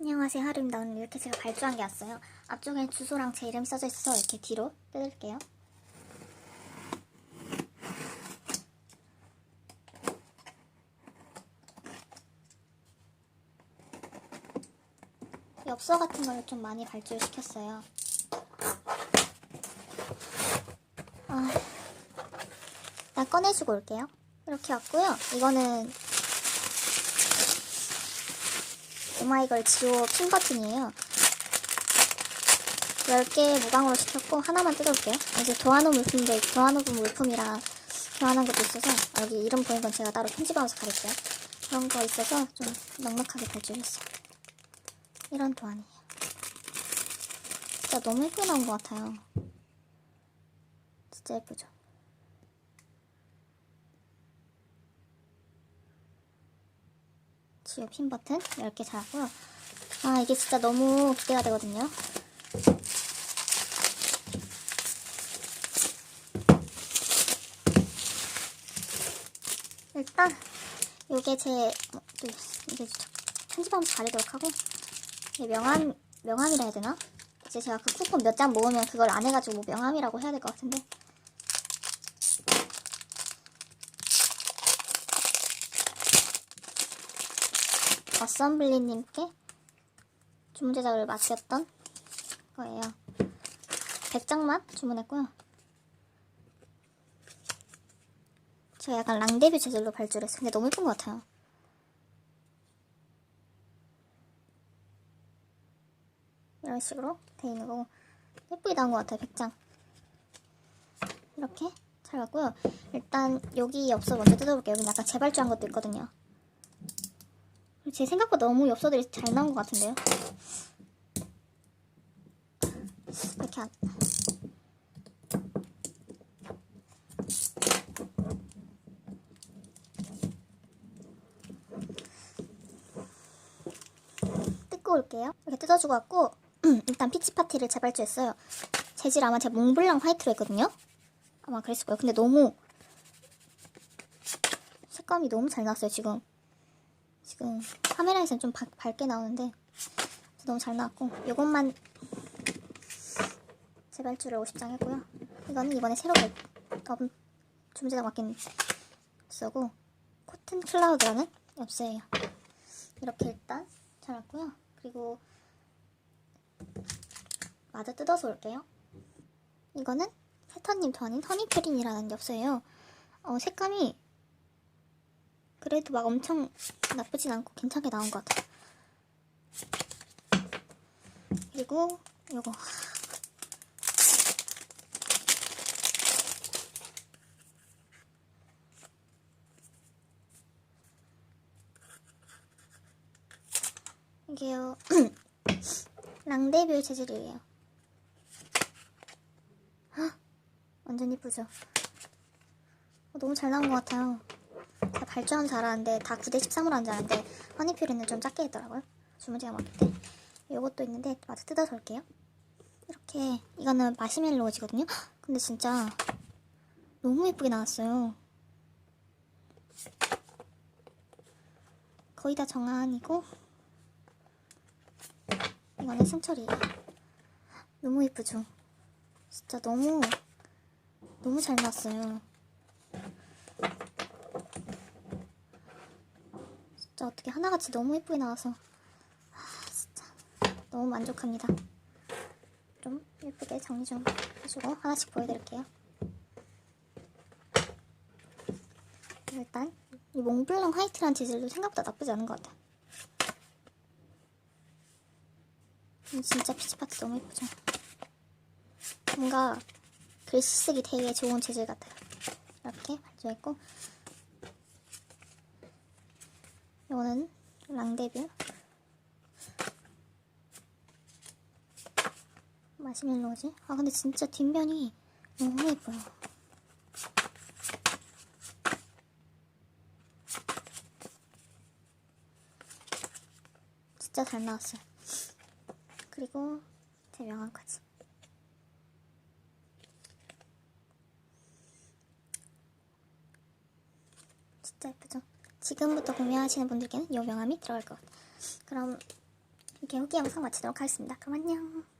안녕하세요 하루입니다. 오늘 이렇게 제가 발주한 게 왔어요. 앞쪽엔 주소랑 제 이름 써져 있어서 이렇게 뒤로 뜯을게요. 엽서 같은 걸좀 많이 발주를 시켰어요. 아, 나 꺼내주고 올게요. 이렇게 왔고요. 이거는 오마이걸 지오 핀 버튼이에요. 10개 무광으로 시켰고 하나만 뜯어볼게요. 이제 교환후 물품인데 교환후 물품이라 교환한 것도 있어서 여기 이름 보인 건 제가 따로 편집하면서 가릴게요. 그런 거 있어서 좀 넉넉하게 발주했어요. 이런 도안이에요. 진짜 너무 예쁘게 나온 것 같아요. 진짜 예쁘죠? 지오 핀 버튼 10개 잘하고요. 아, 이게 진짜 너무 기대가 되거든요. 일단, 요게 제, 어, 또, 이게 편집하면서 가리도록 하고, 명함, 명함이라 해야 되나? 이제 제가 그 쿠폰 몇 장 모으면 그걸 안 해가지고 뭐 명함이라고 해야 될 것 같은데. 어썸블리님께 주문 제작을 맡겼던 거예요. 100장만 주문했고요. 제가 약간 랑데뷰 재질로 발주를 했어요. 근데 너무 예쁜 것 같아요. 이런 식으로 돼 있는 거고 예쁘게 나온 것 같아요. 100장. 이렇게 잘 갔고요. 일단 여기 엽서 먼저 뜯어볼게요. 여기 약간 재발주한 것도 있거든요. 제 생각보다 너무 엽서들이 잘 나온 것 같은데요. 이렇게 안... 뜯고 올게요. 이렇게 뜯어주고 왔고 일단 피치 파티를 재발주했어요. 재질 아마 제가 몽블랑 화이트로 했거든요. 아마 그랬을 거예요. 근데 너무 색감이 너무 잘 나왔어요 지금. 지금 카메라에서는 좀 바, 밝게 나오는데 너무 잘 나왔고 이것만 재발주를 50장 했고요. 이거는 이번에 새로 업 주문 제작 맡긴 엽서고 코튼 클라우드라는 엽서예요. 이렇게 일단 잘 왔고요. 그리고 마저 뜯어서 올게요. 이거는 세터님 도안인 허니크림이라는 엽서예요. 어, 색감이 그래도 막 엄청 나쁘진 않고 괜찮게 나온 것 같아요. 그리고 요거 이게요 랑데뷰 재질이에요. 헉, 완전 이쁘죠? 어, 너무 잘 나온 것 같아요. 다 발주하면 잘하는데 다 9대 13으로 하는 줄 알았는데 허니퓨리는 좀 작게 했더라고요. 주문제가 많기 때. 요것도 있는데 마저 뜯어서 올게요. 이렇게 이거는 마시멜로우지거든요. 근데 진짜 너무 예쁘게 나왔어요. 거의 다 정한이고 이거는 승철이에요. 너무 예쁘죠? 진짜 너무 너무 잘 나왔어요. 진짜 어떻게 하나같이 너무 예쁘게 나와서 아, 진짜 너무 만족합니다. 좀 예쁘게 정리 좀 해주고 하나씩 보여드릴게요. 일단 이 몽블랑 화이트란 재질도 생각보다 나쁘지 않은 것 같아요. 음, 진짜 피치파트 너무 예쁘죠? 뭔가 글씨 쓰기 되게 좋은 재질 같아요. 이렇게 발주했고 이거는 랑데뷰. 마시멜로지. 아 근데 진짜 뒷면이 너무 예뻐요. 진짜 잘 나왔어요. 그리고 제 명함까지. 진짜 예쁘죠? 지금부터 구매하시는 분들께는 이 명함이 들어갈 것 같아요. 그럼 이렇게 후기 영상 마치도록 하겠습니다. 그럼 안녕.